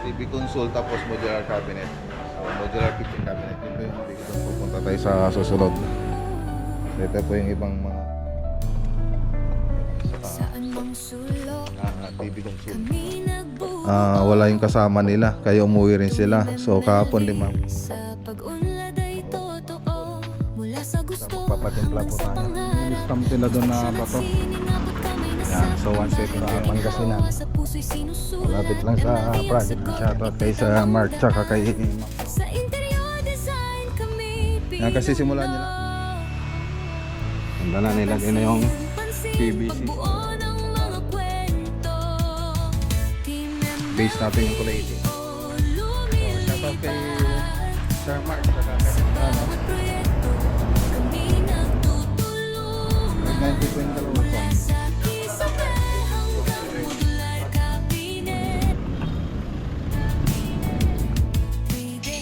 TV console tapos modular cabinet. So, modular kitchen cabinet. Po yung hindi ko pupunta tayo sa susunod. So, ito po yung ibang mga Saan mang sulok ah, TV console. Ah, wala yung kasama nila, kaya umuwi rin sila. So, kahapon din ma'am. Sa pag-unlad ay totoo Mula sa gusto Magpapatimpla po tayo. pangarap Stamp sila doon na bato. Nagsiningabot kami na Yan, so one second sa Pangasinan. Malapit lang sa ang project. sagot. Shoutout kay sa Mark tsaka kay kami Yan kasi simulan nila. Handa na nilagay na yung PVC. Ng Base natin yung kulay lumilikad Shoutout kay Sir Mark tsaka kay nagtutulungan 90 po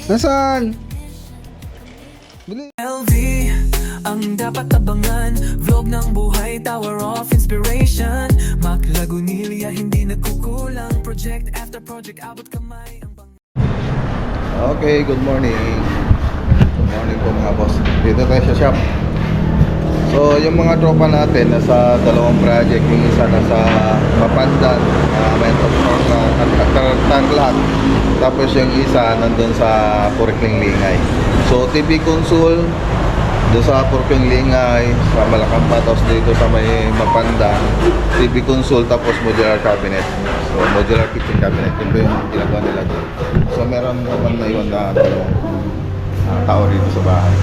Nasaan? Bili. LV Ang dapat abangan Vlog ng buhay Tower of Inspiration Mac Lagunilya Hindi nagkukulang Project after project Abot kamay Ang pang Okay, good morning. Good morning po mga boss. Dito tayo sa shop. So, yung mga tropa natin nasa dalawang project, yung isa nasa Mapandan, uh, Mentor Sorgan, at Tarlac. Tapos yung isa nandun sa Purikling Lingay. So, TV Consul, doon sa Purikling Lingay, sa Malacampa, tapos dito sa may Mapandan, TV Consul, tapos modular cabinet. So, modular kitchen cabinet, yun po yung ginagawa nila doon. So, meron naman na iwan na dalawang ah, tao dito sa bahay.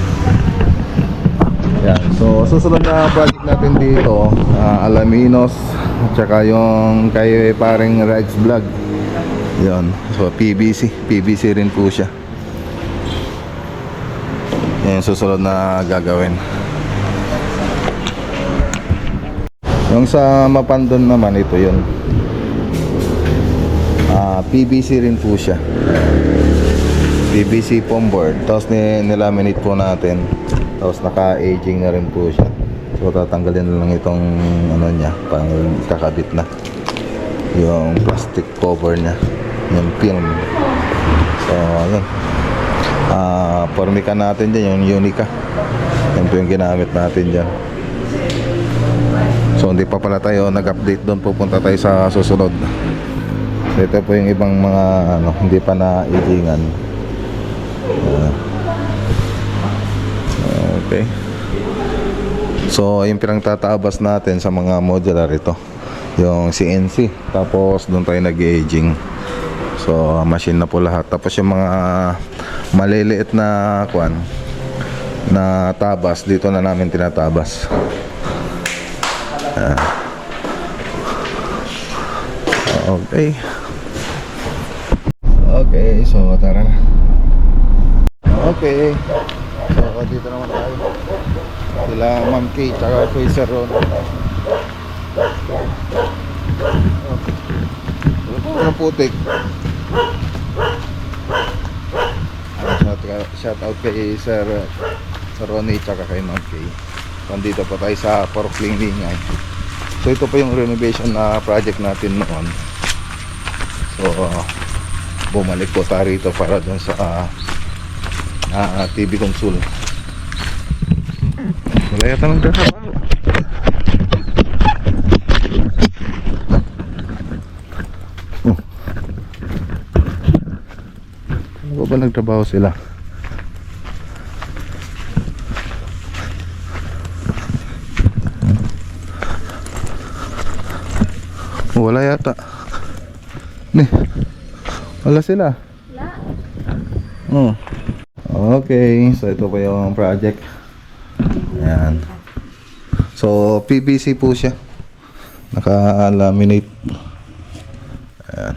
Yan. So, susunod na project natin dito, ah, Alaminos, at saka yung kay paring Rex Vlog. Yan. So, PVC. PVC rin po siya. Yan yung susunod na gagawin. Yung sa Mapandon naman, ito yun. Ah, PVC rin po siya. PVC foam board. Tapos ni nilaminate po natin. Tapos naka-aging na rin po siya. So tatanggalin na lang itong ano niya, pang kakabit na. Yung plastic cover niya, yung film. So ayun. Ah, formica natin dyan, yung Unica. Yan po yung ginamit natin dyan. So hindi pa pala tayo nag-update doon, pupunta tayo sa susunod. So, ito po yung ibang mga ano, hindi pa na-agingan. Ah. Okay. So, yung pinagtataabas natin sa mga modular ito. Yung CNC. Tapos, doon tayo nag-aging. So, machine na po lahat. Tapos, yung mga maliliit na kwan na tabas, dito na namin tinatabas. Ah. Okay. Okay, so tara na. Okay. So, dito naman tayo. Sila Ma'am Kay, tsaka kay Sir Ron. Okay. Ano putik? Ah, shout, out kay Sir, Sir Ronnie, tsaka kay Ma'am Kay. Nandito pa tayo sa Porkling Lingay. So, ito pa yung renovation na project natin noon. So, bumalik po tayo rito para dun sa ah, ah, TV console. Wala yata ng trabaho. Oh. Ano ba ba nagtrabaho sila? Wala yata. Ne. Wala sila. Wala. Oh. Okay, so ito po yung project. Ayan. So, PVC po siya. Naka-laminate. Ayan.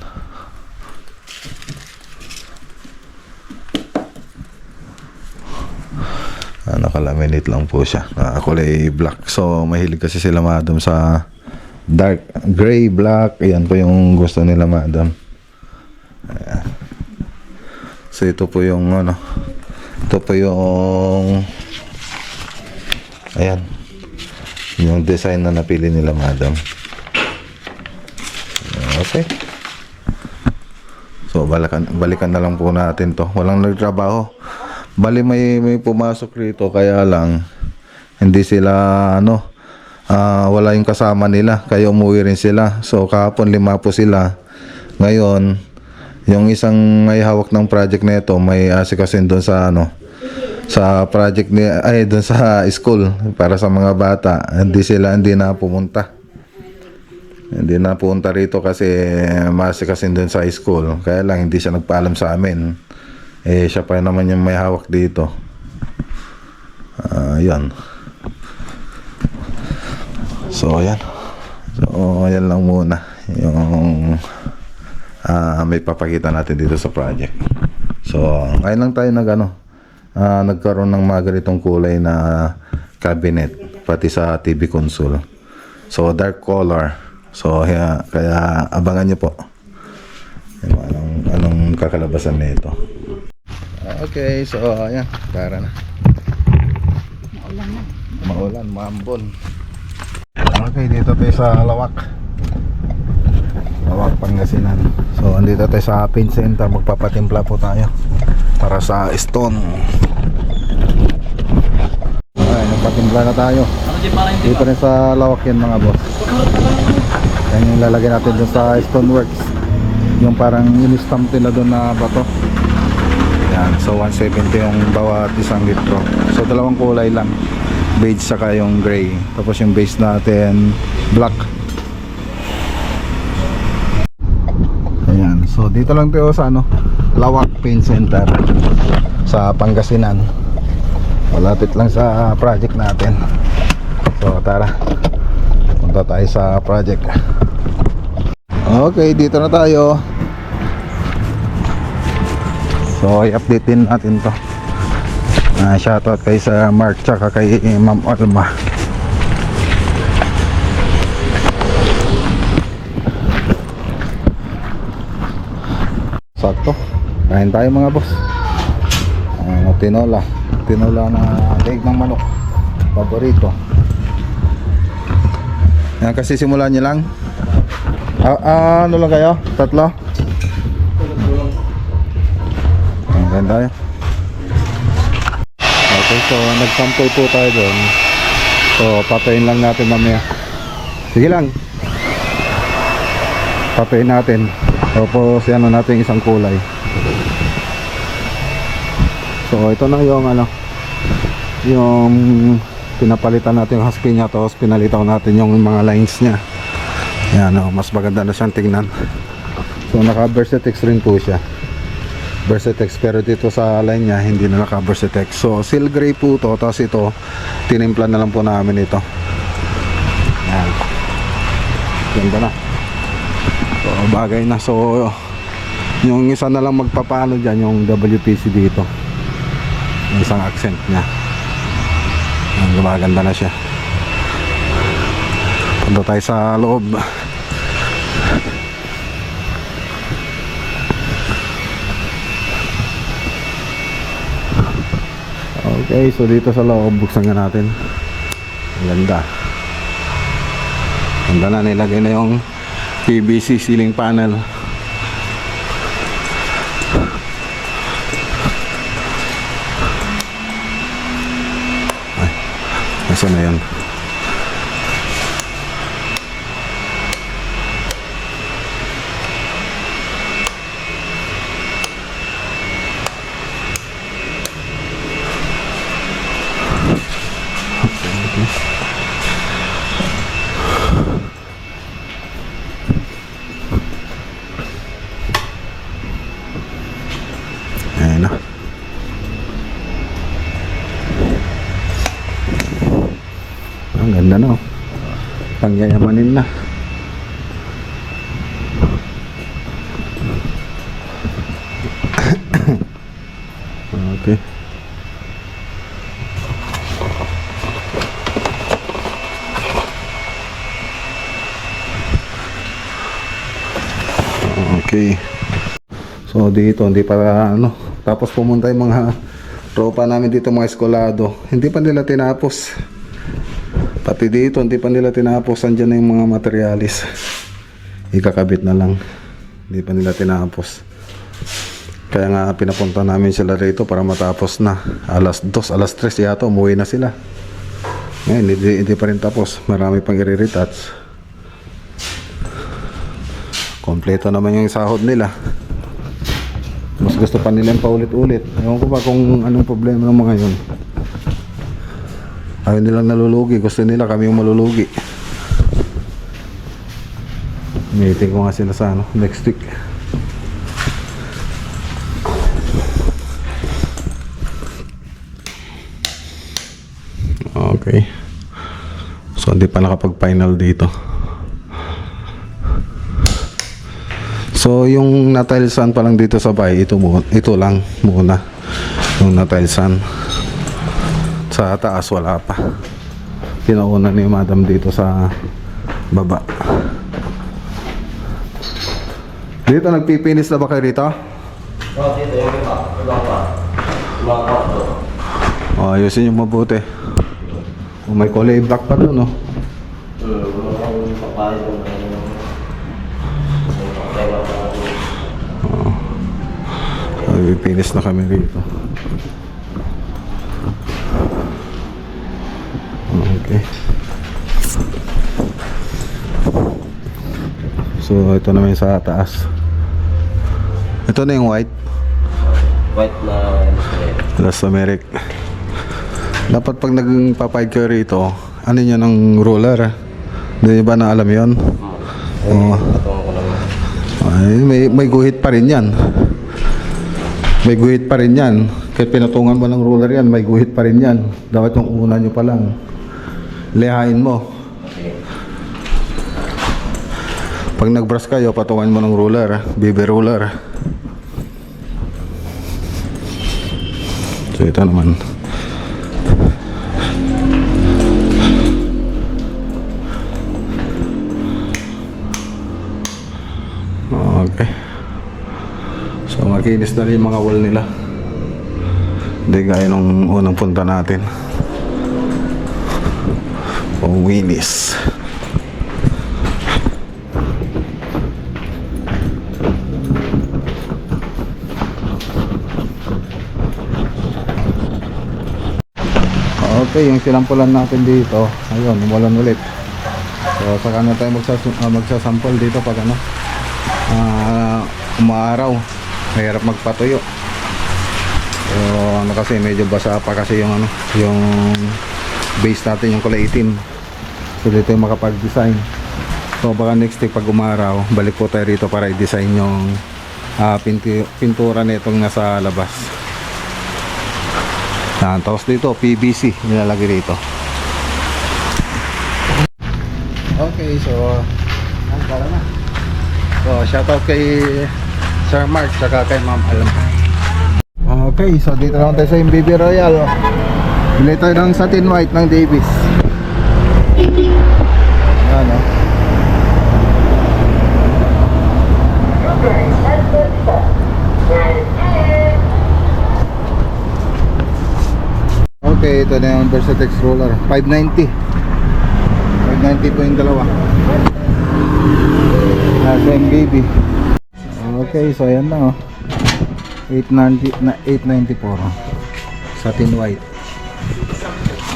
Ah, naka-laminate lang po siya. Nakakulay black. So, mahilig kasi sila madam sa dark gray, black. Ayan po yung gusto nila madam. Ayan. So, ito po yung ano. Ito po yung Ayan. Yung design na napili nila, madam. Okay. So, balikan, balikan na lang po natin to. Walang nagtrabaho. Bali may, may pumasok rito kaya lang hindi sila ano ah, wala yung kasama nila kaya umuwi rin sila. So kahapon lima po sila. Ngayon yung isang may hawak ng project na ito may asikasin doon sa ano sa project ni ay doon sa school para sa mga bata hindi sila hindi na pumunta hindi na punta rito kasi masikasin doon sa school. Kaya lang hindi siya nagpaalam sa amin. Eh siya pa naman yung may hawak dito. Ah, yan. So ayan. So ayan lang muna yung ah may papakita natin dito sa project. So ngayon lang tayo nag ano, ah, nagkaroon ng mga ganitong kulay na cabinet pati sa TV console. So dark color. So kaya, kaya abangan niyo po. Anong anong kakalabasan nito. Okay, so ayan, tara na. Maulan na. Maulan, maambon. Okay, dito tayo sa Lawak. Lawak, Pangasinan. So, andito tayo sa pin center. Magpapatimpla po tayo para sa stone. Nagpatimpla na tayo. Dito rin sa Lawak yan mga boss. Yan yung lalagay natin doon sa Stoneworks. Yung parang in-stamp nila doon na bato. Yan, so 170 yung bawat isang litro. So dalawang kulay lang. Beige saka yung gray. Tapos yung base natin black. Ayan, so dito lang tayo sa ano, Lawak Paint Center sa Pangasinan. Malapit lang sa project natin. So tara. Punta tayo sa project. Okay, dito na tayo. So, i-update din natin to. Ah, shoutout kay sa Mark tsaka kay Ma'am Alma. Sakto. Kain tayo mga boss. Ah, tinola. Tinola na leg ng manok. Paborito. Yan kasi simulan niyo lang. Ah, ah, ano lang kayo? Tatlo? Ayan tayo. Okay, so nag-sample po tayo doon. So, patayin lang natin mamaya. Sige lang. Patayin natin. Tapos, yan na natin isang kulay. So, ito na yung ano, yung pinapalitan natin yung husky niya tapos pinalitan natin yung mga lines niya. Yan, oh, mas maganda na siyang tingnan. So, naka-Versatex rin po siya. Versatex pero dito sa line niya hindi na naka Versatex so seal gray po to tapos ito tinimpla na lang po namin ito yan ganda na so bagay na so yung isa na lang magpapalo dyan yung WPC dito yung isang accent niya yan gumaganda na siya punta tayo sa loob Okay, so dito sa loob, buksan nga natin. Ang ganda. Ganda na, nilagay na yung PVC ceiling panel. Nasa na yan? Ganda no. Pangyayamanin na. okay. Okay. So dito hindi pa ano tapos pumunta yung mga tropa namin dito mga eskolado hindi pa nila tinapos pati dito hindi pa nila tinapos andyan na yung mga materialis ikakabit na lang hindi pa nila tinapos Kaya nga pinapunta namin sila rito para matapos na. Alas 2, alas 3 yata umuwi na sila. Ngayon, hindi, hindi pa rin tapos. Marami pang i-retouch. Kompleto naman yung sahod nila. Mas gusto pa nilang paulit-ulit. Ewan ko ba kung anong problema ng mga yun. Ayaw nilang nalulugi. Gusto nila kami yung malulugi. Meeting ko nga sila sa ano, next week. Okay. So, hindi pa nakapag-final dito. So, yung natilsan pa lang dito sa bahay, ito, ito lang muna. Yung natilsan. Sa taas, wala pa. Pinauna ni madam dito sa baba. Dito, nagpipinis na ba kayo rito? Oh, ayusin yung mabuti. Oh, may kulay black pa doon, no? Oh, pinis na kami rito. Okay. So, ito naman sa taas. Ito na yung white. White na Elastomeric. Dapat pag nagpapahid kayo rito, ano yun ng ruler? Hindi nyo ba na alam yun? Oo. Patungo ko naman. Ay, may, may guhit pa rin yan. May guhit pa rin yan. Kahit pinatungan mo ng ruler yan, may guhit pa rin yan. Dapat yung una nyo pa lang. Lihain mo. Pag nag-brush kayo, patungan mo ng ruler. BB ruler. So ito naman. Okay. So makinis na rin yung mga wall nila. Hindi gaya nung unang punta natin. O Willis. Okay, yung sinampulan natin dito, ayun, umulan ulit. So, saka na tayo magsas ah, magsasample dito pag ano, ah, umaaraw. Mahirap magpatuyo. So, ano kasi, medyo basa pa kasi yung ano, yung base natin, yung kulay itim. So, dito yung makapag-design. So, baka next week pag umaraw, balik po tayo rito para i-design yung ah, pinti pintura nitong nasa labas. Yan, tapos dito, PVC nilalagay dito. Okay, so ang para na. So, shoutout kay Sir Mark saka kay Ma'am Alam. Okay, so dito naman tayo sa MBB Royal. Bili tayo ng satin white ng Davis. Yan, oh. Okay, ito na yung Versatex roller. 590. 590 po yung dalawa. Nasa MBB. Okay, so ayan na oh. 890 na 894. Satin white.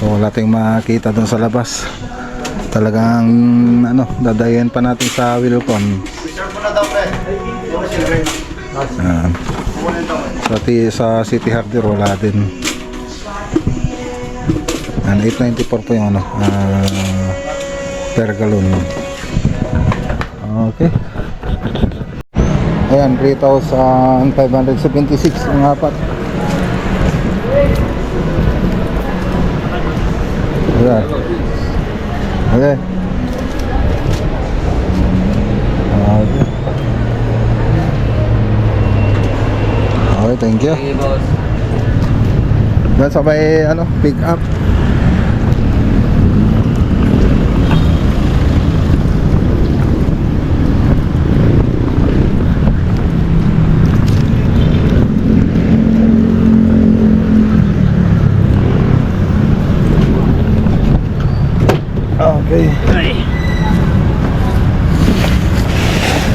So wala tayong makita doon sa labas. Talagang ano, dadayan pa natin sa Wilcon. Ayan. Sa, sa City Hardware wala din. Ano, 894 po yung ano, ah, per gallon. Okay. Ayan, 3,576 ang apat. Ayan. Okay. Okay. Okay, thank you. Sige, boss. Doon sa may ano, pick up. Okay.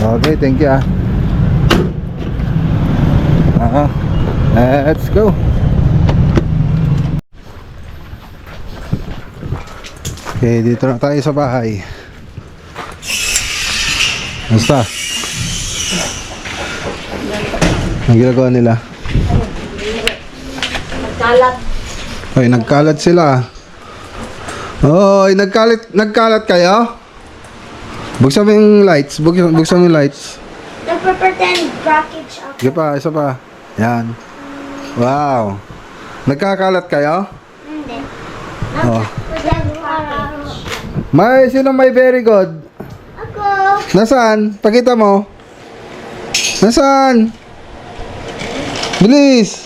Okay, thank you ah. Ah, let's go. Okay, dito na tayo sa bahay. Basta. Ang ginagawa nila? Nagkalat. Ay, nagkalat sila. Oy, nagkalat, nagkalat kayo? Buksan mo yung lights. Buksan, buksan mo yung lights. Nagpa-pretend package ako. Sige pa, isa pa. Yan. Wow. Nagkakalat kayo? Hindi. Oh. Nagpa-pretend package. May, sino may very good? Ako. Nasaan? Pakita mo. Nasaan? Bilis.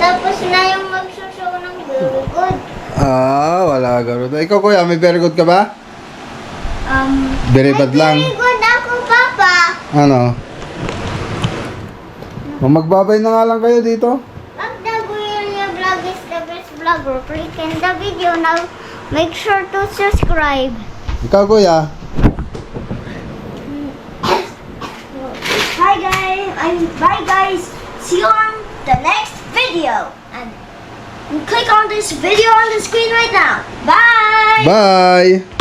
Tapos na yung magsushow ng very good. Ah, wala garo. Ikaw kuya, may very good ka ba? Um, Very bad lang. very good ako, Papa. Ano? O, Magbabay na nga lang kayo dito. Pag the Guerrilla Vlog is the best vlogger, click in the video now. Make sure to subscribe. Ikaw kuya. Hi guys, I'm bye guys. See you on the next video. Click on this video on the screen right now. Bye. Bye!